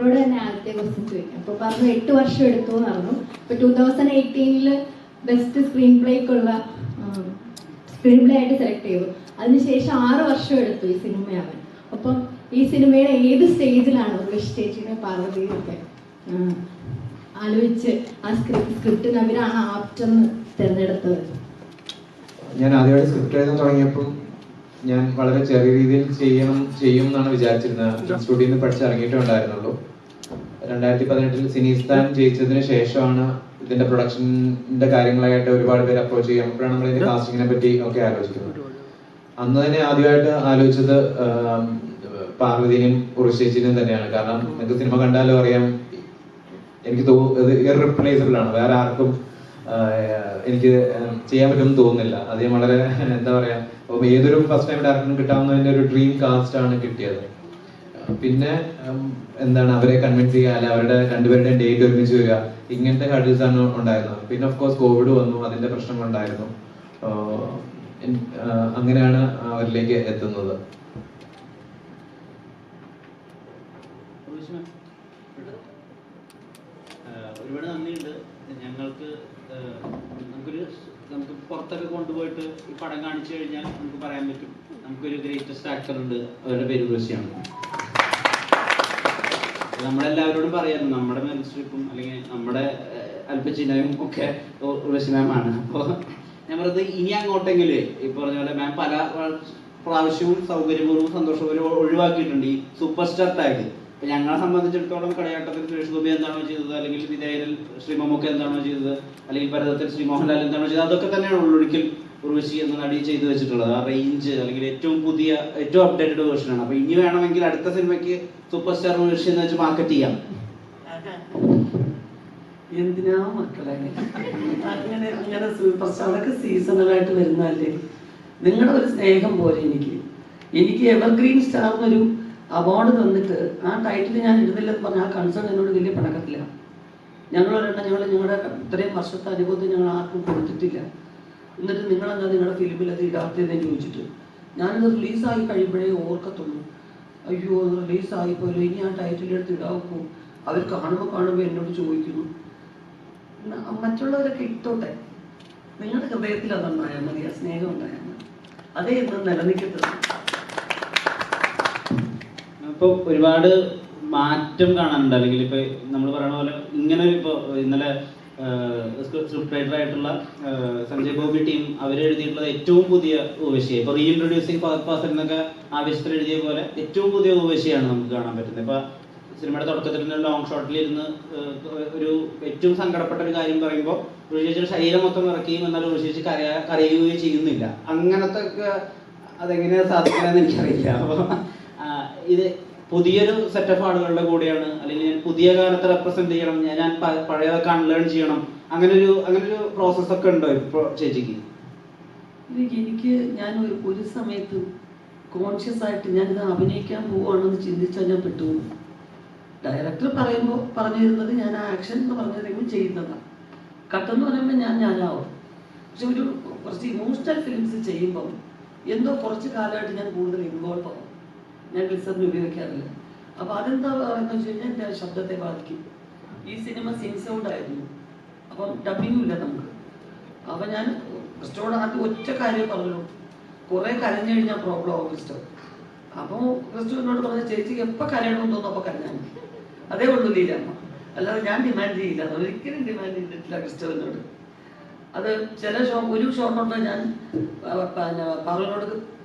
ഡയറക്ടറോട് തന്നെ ആദ്യത്തെ ക്വസ്റ്റ്യൻ ചോദിക്കാം. അപ്പോൾ പറഞ്ഞു എട്ട് വർഷം എടുത്തു എന്ന് പറഞ്ഞു. അപ്പോൾ ടൂ തൗസൻഡ് എയ്റ്റീനിൽ ബെസ്റ്റ് സ്ക്രീൻ പ്ലേക്കുള്ള സ്ക്രീൻ പ്ലേ ആയിട്ട് സെലക്ട് ചെയ്തു. അതിനുശേഷം ആറ് വർഷം എടുത്തു ഈ സിനിമയാവാൻ. അപ്പം ഈ സിനിമയുടെ ഏത് സ്റ്റേജിലാണ് ഉർവശി സ്റ്റേജിനെ പാർവതിയൊക്കെ ഒക്കെ ആലോചിച്ച് ആ സ്ക്രിപ്റ്റ് സ്ക്രിപ്റ്റിന് അവരാണ് ആപ്റ്റെന്ന് തിരഞ്ഞെടുത്തത്? ഞാൻ ആദ്യമായിട്ട് സ്ക്രിപ്റ്റ് എഴുതാൻ തുടങ്ങിയപ്പോൾ ഞാൻ വളരെ ചെറിയ രീതിയിൽ ചെയ്യണം ചെയ്യും എന്നാണ് വിചാരിച്ചിരുന്നത്. സ്റ്റുഡിയോയിൽ നിന്ന് പഠിച്ചിറങ്ങിയിട്ടേ ഉണ്ടായിരുന്നുള്ളൂ. രണ്ടായിരത്തി പതിനെട്ടിൽ സിനിസ്ഥാൻ ജയിച്ചതിന് ശേഷമാണ് ഇതിന്റെ പ്രൊഡക്ഷന്റെ കാര്യങ്ങളായിട്ട് ഒരുപാട് പേര് അപ്രോച്ച് ചെയ്യാം അപ്പോഴാണ് നമ്മൾ ഇതിന്റെ കാസ്റ്റിങ്ങിനെ പറ്റി ഒക്കെ ആലോചിക്കുന്നത്. അന്ന് തന്നെ ആദ്യമായിട്ട് ആലോചിച്ചത് പാർവതിനെയും ഉറുശേച്ചിനെയും തന്നെയാണ്. കാരണം നിങ്ങൾക്ക് സിനിമ കണ്ടാലും അറിയാം എനിക്ക് തോന്നുന്നത് ഇറപ്ലേസബിൾ ആണ്. വേറെ ആർക്കും എനിക്ക് ചെയ്യാൻ പറ്റുമെന്ന് തോന്നുന്നില്ല. അത് വളരെ എന്താ പറയാ ഏതൊരു ഫസ്റ്റ് ടൈം ഡയറക്ടറിന് കിട്ടാവുന്നതിന്റെ ഒരു ഡ്രീം കാസ്റ്റ് ആണ് കിട്ടിയത്. പിന്നെ എന്താണ് അവരെ കൺവിൻസ് ചെയ്യുക അല്ല അവരുടെ രണ്ടുപേരുടെയും ഡേറ്റ് ഒരുമിച്ച് വരിക ഇങ്ങനത്തെ ഹഡിൽസ് ആണ് ഉണ്ടായിരുന്നത്. പിന്നെ ഓഫ് കോഴ്സ് കോവിഡ് വന്നു അതിന്റെ ആഹ്, അങ്ങനെയാണ് അവരിലേക്ക് എത്തുന്നത്. ഒരുപാട് നന്ദിയുണ്ട്. ഞങ്ങൾക്ക് നമുക്കൊരു നമുക്ക് പുറത്തൊക്കെ കൊണ്ടുപോയിട്ട് ഈ പടം കാണിച്ചു കഴിഞ്ഞാൽ നമുക്ക് പറയാൻ പറ്റും. നമുക്കൊരു ഗ്രേറ്റസ്റ്റ് ആക്ടർ ഉണ്ട്. അവരുടെ പേര് ഉർവശിയാണ് നമ്മളെല്ലാവരോടും പറയാം നമ്മുടെ മെറിൽ അല്ലെങ്കിൽ നമ്മുടെ അല്പചിഹ്നവും ഒക്കെ ഉർവശി മാമാണ് അപ്പോൾ ഞാൻ പറയുന്നത് ഇനി അങ്ങോട്ടെങ്കിൽ ഈ പറഞ്ഞ പോലെ മാം പല പ്രാവശ്യവും സൗകര്യപൂർവം സന്തോഷപൂർവം ഒഴിവാക്കിയിട്ടുണ്ട് ഈ സൂപ്പർ സ്റ്റാർ ടാഗ്. ഇപ്പൊ ഞങ്ങളെ സംബന്ധിച്ചിടത്തോളം കളിയാട്ടത്തിൽ സുരേഷ് ഗോപി എന്താണോ ചെയ്തത് അല്ലെങ്കിൽ വിധേയനിൽ ശ്രീമൊക്കെ എന്താണോ ചെയ്തത് അല്ലെങ്കിൽ ഭരതത്തിൽ ശ്രീ മോഹൻലാൽ എന്താണോ ചെയ്തത് അതൊക്കെ തന്നെയാണ് ഉള്ളൊരിക്കൽ ഉർവശി എന്ന നടി ചെയ്തു വെച്ചിട്ടുള്ളത്. ആ റേഞ്ച് അല്ലെങ്കിൽ ഏറ്റവും പുതിയ ഏറ്റവും അപ്ഡേറ്റഡ് വേർഷനാണ് അപ്പൊ ഇനി വേണമെങ്കിൽ അടുത്ത സിനിമയ്ക്ക് സൂപ്പർ സ്റ്റാർ ഉർവശി എന്ന് വെച്ച് മാർക്കറ്റ് ചെയ്യാം. എന്തിനാ മക്കളെ? അങ്ങനെ അങ്ങനെ സൂപ്പർ സ്റ്റാറൊക്കെ സീസണലായിട്ട് വരുന്നതല്ലേ? നിങ്ങളുടെ ഒരു സ്നേഹം പോലെ എനിക്ക്. എനിക്ക് എവർഗ്രീൻ സ്റ്റാർ എന്നൊരു അവാർഡ് തന്നിട്ട് ആ ടൈറ്റിൽ ഞാൻ എഴുതില്ലെന്ന് പറഞ്ഞ ആ കൺസേൺ എന്നോട് വലിയ പണക്കത്തില്ല ഞങ്ങൾ ഞങ്ങൾ ഞങ്ങളുടെ ഇത്രയും വർഷത്തെ അനുഭവത്തിൽ ഞങ്ങൾ ആർക്കും കൊടുത്തിട്ടില്ല. എന്നിട്ട് നിങ്ങളെന്താ നിങ്ങളുടെ ഫിലിമിൽ അത് ഇടാത്തതെന്ന് ചോദിച്ചിട്ട് ഞാനത് റിലീസായി കഴിയുമ്പോഴേ ഓർക്കത്തുള്ളൂ. അയ്യോ അത് റിലീസായി പോലും ഇനി ആ ടൈറ്റിൽ എടുത്ത് ഇടാവോ? അവർ കാണുമ്പോൾ കാണുമ്പോൾ എന്നോട് ചോദിക്കുന്നു. മറ്റുള്ളവരൊക്കെ ഇട്ടോട്ടെ. നിങ്ങളുടെ ഹൃദയത്തിൽ അതുണ്ടായാൽ മതി ആ സ്നേഹം ഉണ്ടായാൽ മതി. അതേ ഇന്ന് നിലനിൽക്കത്തുള്ളൂ. ഇപ്പോൾ ഒരുപാട് മാറ്റം കാണാനുണ്ട്. അല്ലെങ്കിൽ ഇപ്പൊ നമ്മൾ പറയുന്ന പോലെ ഇങ്ങനെ ഇപ്പൊ ഇന്നലെ സ്ക്രിപ്റ്റ് റൈറ്റർ ആയിട്ടുള്ള സഞ്ജയ് ബോബി ടീം അവർ എഴുതിയിട്ടുള്ള ഏറ്റവും പുതിയ ഊവശിയ ഇപ്പൊ റീഇൻട്രൊഡ്യൂസിങ് പാസൽ എന്നൊക്കെ ആവേശത്തിൽ എഴുതിയ പോലെ ഏറ്റവും പുതിയ ഊവശിയാണ് നമുക്ക് കാണാൻ പറ്റുന്നത്. ഇപ്പൊ സിനിമയുടെ തുടക്കത്തിൽ തന്നെ ലോങ് ഷോട്ടിൽ ഇരുന്ന് ഒരു ഏറ്റവും സങ്കടപ്പെട്ട ഒരു കാര്യം പറയുമ്പോൾ ഋഷിയുടെ ശരീരം മൊത്തം ഇറക്കുകയും എന്നാൽ ഋഷിച്ച് കരയാ കരയുകയും ചെയ്യുന്നില്ല. അങ്ങനത്തെ ഒക്കെ അതെങ്ങനെയാണ് സാധിക്കണമെന്ന് എനിക്കറിയില്ല അപ്പോൾ ഇത് പുതിയൊരു സെറ്റ് ഓഫ് ആളുകളുടെ കൂടെയാണ്. അല്ലെങ്കിൽ ഞാൻ പുതിയ കാലത്ത് റെപ്രസെന്റ് ചെയ്യണം. ഞാൻ ഞാൻ പഴയതൊക്കെ അൺലേൺ ചെയ്യണം. അങ്ങനെ ഒരു അങ്ങനെ ഒരു പ്രോസസ് ഒക്കെ ഉണ്ടോ ചേച്ചിക്ക്? എനിക്ക് ഞാൻ ഒരു ഒരു സമയത്ത് കോൺഷ്യസ് ആയിട്ട് ഞാനിത് അഭിനയിക്കാൻ പോവുകയാണെന്ന് ചിന്തിച്ചാൽ ഞാൻ പെട്ടുപോകും. ഡയറക്ടർ പറയുമ്പോൾ പറഞ്ഞിരുന്നത് ഞാൻ ആക്ഷൻ എന്ന് പറഞ്ഞിരുന്നെങ്കിൽ ചെയ്യുന്നതാണ് കട്ടെന്ന് പറയുമ്പോൾ ഞാൻ ഞാനാവും. പക്ഷെ ഒരു കുറച്ച് ഇമോഷണൽ ഫിലിംസ് ചെയ്യുമ്പം എന്തോ കുറച്ച് കാലമായിട്ട് ഞാൻ കൂടുതൽ ഇൻവോൾവ് ആവും. ഞാൻ ഗ്ലിസറിന് ഉപയോഗിക്കാറില്ല അപ്പോൾ അതെന്താ എന്ന് വെച്ച് കഴിഞ്ഞാൽ ശബ്ദത്തെ ബാധിക്കും. ഈ സിനിമ സിൻ സൗണ്ട് ആയിരുന്നു. അപ്പം ഡബിങ്ങും ഇല്ല നമുക്ക്. അപ്പൊ ഞാൻ ക്രിസ്റ്റോട് ആദ്യം ഒറ്റ കാര്യം പറഞ്ഞു. കുറെ കരഞ്ഞു കഴിഞ്ഞാൽ പ്രോബ്ലം ആവും ക്രിസ്റ്റോ അപ്പോൾ ക്രിസ്റ്റു എന്നോട് പറഞ്ഞ ചേച്ചിക്ക് എപ്പോൾ കരയണമെന്ന് തോന്നുന്നു അപ്പോൾ കരഞ്ഞാൽ അതേ ഉള്ളൂ ലീലാമ്മ അല്ലാതെ ഞാൻ ഡിമാൻഡ് ചെയ്യില്ല. ഒരിക്കലും ഡിമാൻഡ് ചെയ്തിട്ടില്ല ക്രിസ്റ്റോവിനോട് അത് ചില ഷോ ഒരു ഷോർട്ട് ഞാൻ പറഞ്ഞോട്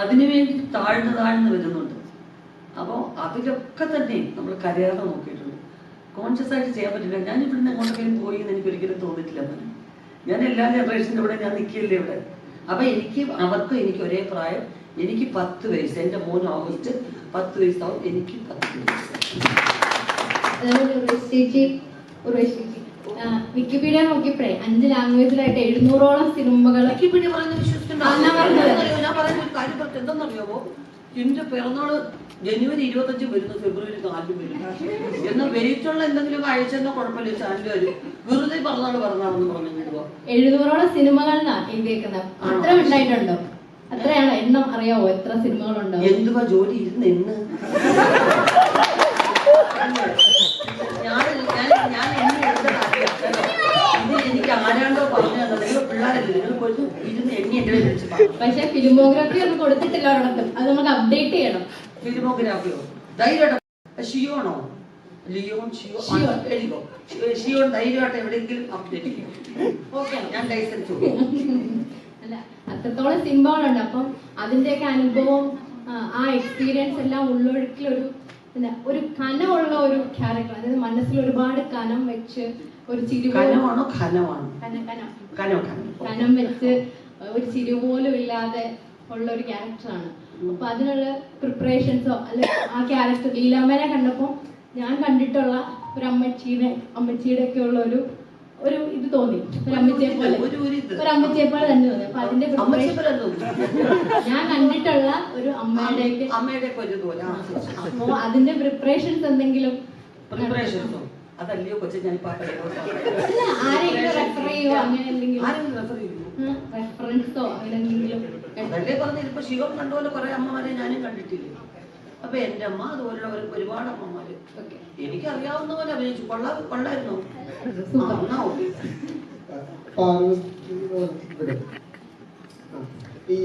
അതിനുവേണ്ടി താഴ്ന്നു താഴ്ന്ന് വരുന്നുണ്ട്. അപ്പോൾ അതിലൊക്കെ തന്നെ നമ്മൾ കരയാതെ നോക്കിയിട്ടുണ്ട്. കോൺഷ്യസ് ആയിട്ട് ചെയ്യാൻ പറ്റില്ല. ഞാൻ ഇവിടുന്ന് എങ്ങോട്ടെങ്കിലും പോയി എന്ന് എനിക്ക് ഒരിക്കലും തോന്നിയിട്ടില്ല മോനെ. ഞാൻ എല്ലാ ജനറേഷന്റെ ഇവിടെ ഞാൻ നിൽക്കില്ലേ ഇവിടെ? അപ്പൊ എനിക്ക് അവർക്കും എനിക്ക് ഒരേ പ്രായം. എനിക്ക് പത്ത് വയസ്സ്. എന്റെ മോൻ ഓഗസ്റ്റ് പത്ത് വയസ്സാവും. എനിക്ക് പത്ത് വയസ്സ് വിക്കിപീഡിയ നോക്കിയപ്പോഴേ അഞ്ച് ലാംഗ്വേജിലായിട്ട് എഴുന്നൂറോളം സിനിമകൾ വിക്കിപീഡിയ പറഞ്ഞു. ഞാൻ പറയുന്ന ഒരു കാര്യം പറഞ്ഞത് എന്തെന്നറിയാമോ എന്റെ പിറന്നാൾ ജനുവരി ഇരുപത്തഞ്ച് വരുന്നു ഫെബ്രുവരി നാലിന് വരും എന്നാൽ വെയിറ്റുള്ള എന്തെങ്കിലും അയച്ചെന്ന കുഴപ്പമില്ല ചാനൽ വരും. വെറുതെ പിറന്നാൾ പിറന്നാളെന്ന് പറഞ്ഞു വിടുക എഴുന്നൂറോളം സിനിമകളാണ് എഴുതിയേക്കുന്നത് അത്ര ഉണ്ടായിട്ടുണ്ടോ? അത്രയാണ് എണ്ണം അറിയാവോ? എത്ര സിനിമകളുണ്ടോ? എന്തുവാ ജോലി ഇരുന്ന് എന്ന് ഞാൻ ഞാൻ ഞാൻ എന്നെ എടുത്തത് അറിയാം കേട്ടോ. ഇത് എനിക്ക് ആരാണ്ടോ പറഞ്ഞു തന്നത് നിങ്ങൾ പിള്ളേരല്ലേ നിങ്ങൾ പോയിട്ട് ഇരുന്ന് എണ്ണി എന്റെ കയ്യിൽ വെച്ച് പറഞ്ഞു പക്ഷെ ഫിലിമോഗ്രാഫി ഒന്നും കൊടുത്തിട്ടില്ല ഒരിടത്തും അത് നമുക്ക് അപ്ഡേറ്റ് ചെയ്യണം. ഫിലിമോഗ്രാഫിയോ ധൈര്യമായിട്ട്. ഷിയോണോ? ലിയോൺ ഷിയോ. എഴുതിക്കോ ഷിയോൺ. ധൈര്യമായിട്ട് എവിടെയെങ്കിലും അപ്ഡേറ്റ് ചെയ്യും. ഓക്കെ ഞാൻ ലൈസൻസ് അല്ല അത്രത്തോളം സിനിമകളുണ്ട് അപ്പം അതിന്റെയൊക്കെ അനുഭവം ആ, എക്സ്പീരിയൻസ് എല്ലാം ഉള്ളൊഴുക്കിലൊരു എന്താ ഒരു കനമുള്ള ഒരു ക്യാരക്ടർ അതായത് മനസ്സിൽ ഒരുപാട് കനം വെച്ച് ഒരു ചിരി കനമാണോ? കനമാണോ. കനം കനം. കനം വെച്ച് ഒരു ചിരി പോലും ഇല്ലാതെ ഉള്ള ഒരു ക്യാരക്ടറാണ് അപ്പൊ അതിനുള്ള പ്രിപ്പറേഷൻസോ അല്ലെ ആ ക്യാരക്ടർ ലീലാമ്മേനെ കണ്ടപ്പോൾ ഞാൻ കണ്ടിട്ടുള്ള ഒരു അമ്മച്ചീനെ അമ്മച്ചിയുടെ ഒക്കെ ഉള്ള ഒരു ഒരു ഇത് തോന്നി. ഒരു അമ്മച്ചിയെ പോലെ. ഒരു അമ്മച്ചിയെ പോലെ തന്നെ തോന്നി. അപ്പൊ അതിന്റെ ഞാൻ കണ്ടിട്ടുള്ള ഒരു അമ്മയുടെ അമ്മയുടെ. അപ്പോ അതിന്റെ പ്രിപ്പറേഷൻസ് എന്തെങ്കിലും പ്രിപ്പറേഷൻസോ അതല്ലയോ കൊച്ചു ഞാൻ അതല്ലേ ഇപ്പൊ ശിവം കണ്ടുപോലെ കുറെ അമ്മമാരെ ഞാനും കണ്ടിട്ടില്ലേ? അപ്പൊ എന്റെ അമ്മ അതുപോലുള്ള ഒരു- ഒരുപാട് അമ്മമാര്. ഓക്കെ. എനിക്ക് അറിയാവുന്ന പോലെ അഭിനയിച്ചു. കൊള്ളാ കൊള്ളായിരുന്നു. ഈ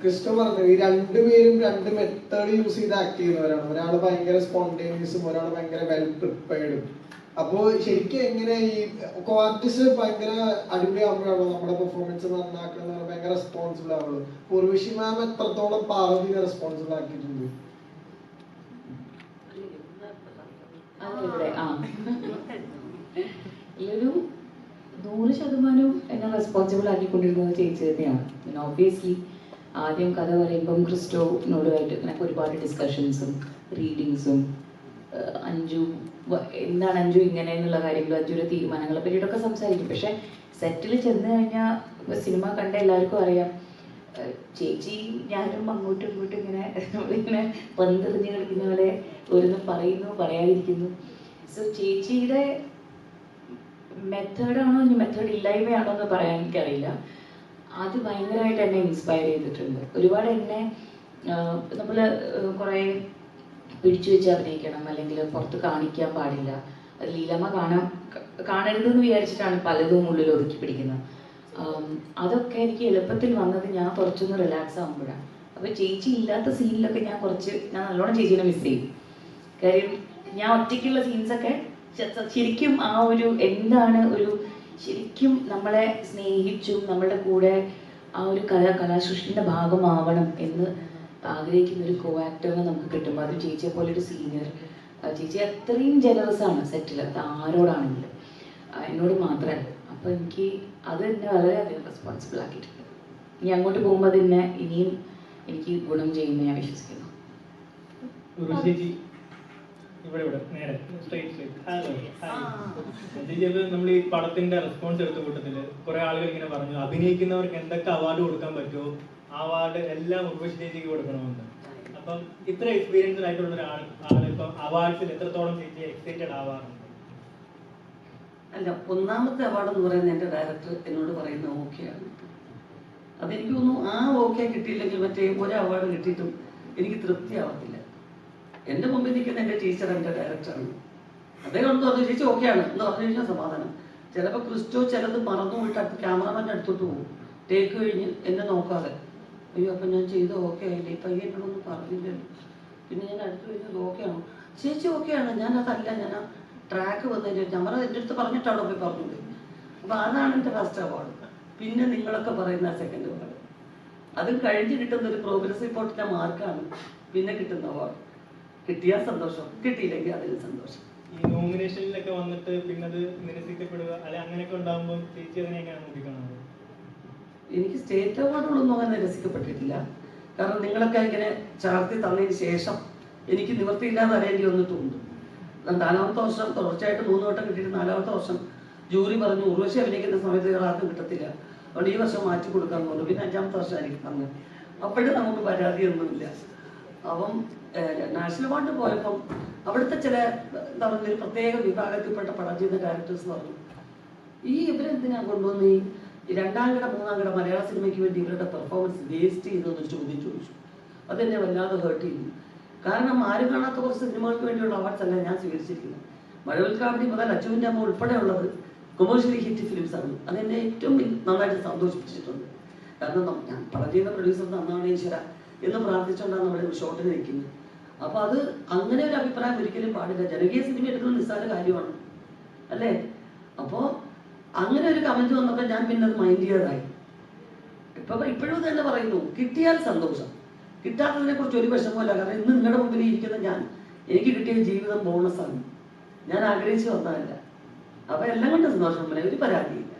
ക്രിസ്റ്റോ പറഞ്ഞു ഈ രണ്ടുപേരും രണ്ട് മെത്തേഡ് യൂസ് ചെയ്ത് ആക്ട് ചെയ്യുന്നവരാണ്. ഒരാൾ ഭയങ്കര സ്പോണ്ടേനിയസും ഒരാൾ ഭയങ്കര വെൽ പ്രിപ്പയർഡും അപ്പോ ശരിക്കും എങ്ങനെ ഈ ആർട്ടിസ്റ്റ് ഭയങ്കര അടിപൊളിയാകുമ്പോഴാണോ നമ്മുടെ പെർഫോമൻസ് നന്നാക്കുന്നത് ഭയങ്കര റെസ്പോൺസിബിൾ ആവുള്ളൂ? ഉർവശി മാം എത്രത്തോളം പാർവതിനെ റെസ്പോൺസിബിൾ ആക്കിയിട്ടുണ്ട്? ഒരു നൂറ് ശതമാനവും എന്നെ റെസ്പോൺസിബിൾ ആക്കിക്കൊണ്ടിരുന്നത് ചേച്ചി തന്നെയാണ്. ഓബിയസ്ലി ആദ്യം കഥ പറയുമ്പം ക്രിസ്റ്റോനോടുമായിട്ട് ഇങ്ങനെ ഒരുപാട് ഡിസ്കഷൻസും റീഡിങ്സും അഞ്ചു എന്താണ് അഞ്ചു ഇങ്ങനെ എന്നുള്ള കാര്യങ്ങൾ അഞ്ചുവിടെ തീരുമാനങ്ങളെ പറ്റിയിട്ടൊക്കെ സംസാരിക്കും. പക്ഷെ സെറ്റിൽ ചെന്ന് കഴിഞ്ഞാൽ സിനിമ കണ്ട എല്ലാവർക്കും അറിയാം. ചേച്ചി ഞാനും അങ്ങോട്ടും ഇങ്ങോട്ടും ഇങ്ങനെ ഇങ്ങനെ പന്തെറിഞ്ഞ് കളിക്കുന്ന പോലെ ഓരോന്ന് പറയുന്നു പറയാതിരിക്കുന്നു. സോ ചേച്ചിയുടെ മെത്തേഡാണോ ഇനി മെത്തേഡ് ഇല്ലായ്മയാണോ എന്ന് പറയാൻ എനിക്കറിയില്ല. അത് ഭയങ്കരമായിട്ട് എന്നെ ഇൻസ്പയർ ചെയ്തിട്ടുണ്ട്. ഒരുപാട് എന്നെ നമ്മൾ കുറേ പിടിച്ചു വെച്ച് അഭിനയിക്കണം അല്ലെങ്കിൽ പുറത്ത് കാണിക്കാൻ പാടില്ല. അത് ലീലാമ്മ കാണാൻ കാണരുതെന്ന് വിചാരിച്ചിട്ടാണ് പലതും ഉള്ളിൽ ഒതുക്കി പിടിക്കുന്നത്. അതൊക്കെ എനിക്ക് എളുപ്പത്തിൽ വന്നത് ഞാൻ കുറച്ചൊന്ന് റിലാക്സ് ആകുമ്പോഴാണ് അപ്പോൾ ചേച്ചി ഇല്ലാത്ത സീനിലൊക്കെ ഞാൻ കുറച്ച് ഞാൻ നല്ലോണം ചേച്ചീനെ മിസ് ചെയ്യും. കാര്യം ഞാൻ ഒറ്റയ്ക്കുള്ള സീൻസൊക്കെ ശരിക്കും ആ ഒരു എന്താണ് ഒരു ശരിക്കും നമ്മളെ സ്നേഹിച്ചും നമ്മളുടെ കൂടെ ആ ഒരു കല കലാസൃഷ്ടിന്റെ ഭാഗമാവണം എന്ന് ആഗ്രഹിക്കുന്ന ഒരു കോ ആക്ടറിനെ നമുക്ക് കിട്ടുമ്പോൾ അത് ചേച്ചിയെ പോലെ ഒരു സീനിയർ ചേച്ചി അത്രയും ജനറസ് ആണ് സെറ്റിൽ അത് ആരോടാണെങ്കിലും. എന്നോട് മാത്രമല്ല. അപ്പോൾ എനിക്ക് അത് എന്നെ വളരെയധികം റെസ്പോൺസിബിൾ ആക്കിയിട്ടുണ്ട്. ഇനി അങ്ങോട്ട് പോകുമ്പോൾ എന്നെ ഇനിയും എനിക്ക് ഗുണം ചെയ്യുമെന്ന് ഞാൻ വിശ്വസിക്കുന്നു. ഇവിടെ ഇവിടെ നേരെ സ്ട്രൈറ്റ് സ്ട്രൈറ്റ് നമ്മൾ ഈ പടത്തിന്റെ റെസ്പോൺസ് എടുത്ത കൂട്ടത്തിൽ കുറെ ആളുകൾ ഇങ്ങനെ പറഞ്ഞു അഭിനയിക്കുന്നവർക്ക് എന്തൊക്കെ അവാർഡ് കൊടുക്കാൻ പറ്റുമോ? അവാർഡ് എല്ലാം ഉർവശി ചേച്ചിക്ക് കൊടുക്കണമെന്ന്. അപ്പം ഇത്ര എക്സ്പീരിയൻസ് ആയിട്ടുള്ള ഒരാൾ ആൾ ഇപ്പം അവാർഡ്സിൽ എത്രത്തോളം ചേച്ചി എക്സൈറ്റഡ് ആവാറുണ്ട്? അല്ല ഒന്നാമത്തെ അവാർഡ് എന്ന് പറയുന്നത് എന്റെ ഡയറക്ടർ എന്നോട് പറയുന്ന ഓക്കെയാണ് അതെനിക്ക് തോന്നുന്നു ആ ഓക്കെ കിട്ടിയില്ലെങ്കിൽ മറ്റേ ഒരു അവാർഡ് കിട്ടിയിട്ടും എനിക്ക് തൃപ്തിയാവത്തില്ല എന്റെ മുമ്പിൽ നിൽക്കുന്ന എന്റെ ടീച്ചർ എന്റെ ഡയറക്ടറാണ് അദ്ദേഹം പറഞ്ഞു ചേച്ചി ഓക്കെയാണ് എന്ന് പറഞ്ഞു കഴിഞ്ഞാൽ സമാധാനം. ചിലപ്പോൾ ക്രിസ്റ്റോ ചിലത് മറന്നു പോയിട്ട് ക്യാമറമാന്റെ അടുത്തോട്ട് പോകും. ടേക്ക് കഴിഞ്ഞ് എന്നെ നോക്കാതെ. അയ്യോ അപ്പം ഞാൻ ചെയ്ത് ഓക്കെ ആയില്ലേ? ഇപ്പം അയ്യോ എന്നോടൊന്നും പറഞ്ഞില്ലല്ലോ. പിന്നെ ഞാൻ അടുത്ത് കഴിഞ്ഞത് ഓക്കെയാണോ ചേച്ചി ഓക്കെയാണ് ഞാൻ ഞാനതല്ല ഞാൻ ആ ട്രാക്ക് വന്നതിന് ഞമ്മറ എന്റെ അടുത്ത് പറഞ്ഞിട്ട് അവിടെ പോയി പറഞ്ഞത്? അപ്പോൾ അതാണ് എന്റെ ഫസ്റ്റ് അവാർഡ് പിന്നെ നിങ്ങളൊക്കെ പറയുന്ന സെക്കൻഡ് അവാർഡ് അത് കഴിഞ്ഞ് കിട്ടുന്ന ഒരു പ്രോഗ്രസ് റിപ്പോർട്ടിന്റെ മാർക്കാണ് പിന്നെ കിട്ടുന്ന അവാർഡ് കിട്ടിയാൽ സന്തോഷം. കിട്ടിയില്ലെങ്കിൽ അതിൽ സന്തോഷം. ഈ നോമിനേഷനിലൊക്കെ വന്നിട്ട് പിന്നെ അത് നിരസിക്കപ്പെടുക അല്ലെ അങ്ങനെയൊക്കെ ഉണ്ടാകുമ്പോൾ ചേച്ചി അതിനെ എങ്ങനെയാണ് നോക്കിക്കാണുന്നത് എനിക്ക് സ്റ്റേറ്റ് അവാർഡുകളൊന്നും അങ്ങനെ രസിക്കപ്പെട്ടിട്ടില്ല കാരണം നിങ്ങളൊക്കെ ഇങ്ങനെ ചാർത്തി തന്നതിന് ശേഷം എനിക്ക് നിവൃത്തിയില്ലാതെ അറിയേണ്ടി വന്നിട്ടുണ്ട് നാലാമത്തെ വർഷം തുടർച്ചയായിട്ട് മൂന്ന് വട്ടം കിട്ടിയിട്ട് നാലാമത്തെ വർഷം ജൂറി പറഞ്ഞു ഉർവശി അഭിനയിക്കുന്ന സമയത്ത് വേറെ ആർക്കും കിട്ടത്തില്ല. അതുകൊണ്ട് ഈ വർഷം മാറ്റി കൊടുക്കാൻ പറഞ്ഞു പിന്നെ അഞ്ചാമത്തെ വർഷം ആയിരിക്കും തന്നു അപ്പോഴും നമുക്ക് പരാതിയൊന്നുമില്ല. അപ്പം നാഷണൽ അവാർഡ് പോയപ്പം അവിടുത്തെ ചില എന്താ പറയുക ഒരു പ്രത്യേക വിഭാഗത്തിൽപ്പെട്ട പടം ചെയ്യുന്ന ഡയറക്ടേഴ്സ് പറഞ്ഞു. ഈ ഇവരെന്തിനാ കൊണ്ടുവന്ന് ഈ രണ്ടാം കട മൂന്നാം കട മലയാള സിനിമയ്ക്ക് വേണ്ടി ഇവരുടെ പെർഫോമൻസ് വേസ്റ്റ് ചെയ്തതെന്ന് ചോദ്യം ചോദിച്ചു. അതെന്നെ വല്ലാതെ ഹേർട്ട് ചെയ്തു. കാരണം ആരും കാണാത്ത കുറച്ച് സിനിമകൾക്ക് വേണ്ടിയുള്ള അവാർഡ്സ് അല്ല ഞാൻ സ്വീകരിച്ചിരിക്കുന്നത്. മഴവിൽ മുതൽ അച്ചുവിന്റെ അമ്മ ഉൾപ്പെടെയുള്ളത് കൊമേഴ്ഷ്യലി ഹിറ്റ് ഫിലിംസ് ആണ്. അതെന്നെ ഏറ്റവും നന്നായിട്ട് സന്തോഷിപ്പിച്ചിട്ടുണ്ട്. കാരണം ഞാൻ പടം പ്രൊഡ്യൂസർ നന്നാണ് ഈശ്വര എന്ന് പ്രാർത്ഥിച്ചുകൊണ്ടാണ് നമ്മുടെ ഒരു ഷോട്ടിന് നിൽക്കുന്നത്. അപ്പൊ അത് അങ്ങനെ ഒരു അഭിപ്രായം ഒരിക്കലും പാടില്ല. ജനകീയ സിനിമ എടുക്കുന്ന നിസ്സാര കാര്യമാണ്. അല്ലേ? അപ്പോ അങ്ങനെ ഒരു കമന്റ് വന്നപ്പോൾ ഞാൻ പിന്നെ അത് മൈൻഡ് ചെയ്യാതായി ഇപ്പൊ ഇപ്പോഴും തന്നെ പറയുന്നു. കിട്ടിയാൽ സന്തോഷം. കിട്ടാത്തതിനെ കുറിച്ച് ഒരു വിഷമമല്ല കാരണം ഇന്ന് നിങ്ങളുടെ മുമ്പിൽ ഇരിക്കുന്ന ഞാൻ എനിക്ക് കിട്ടിയ ജീവിതം ബോണസാണ് ഞാൻ ആഗ്രഹിച്ചു വന്നതല്ല. അപ്പൊ എല്ലാം കൊണ്ട് സന്തോഷം. ഒരു പരാതിയില്ല.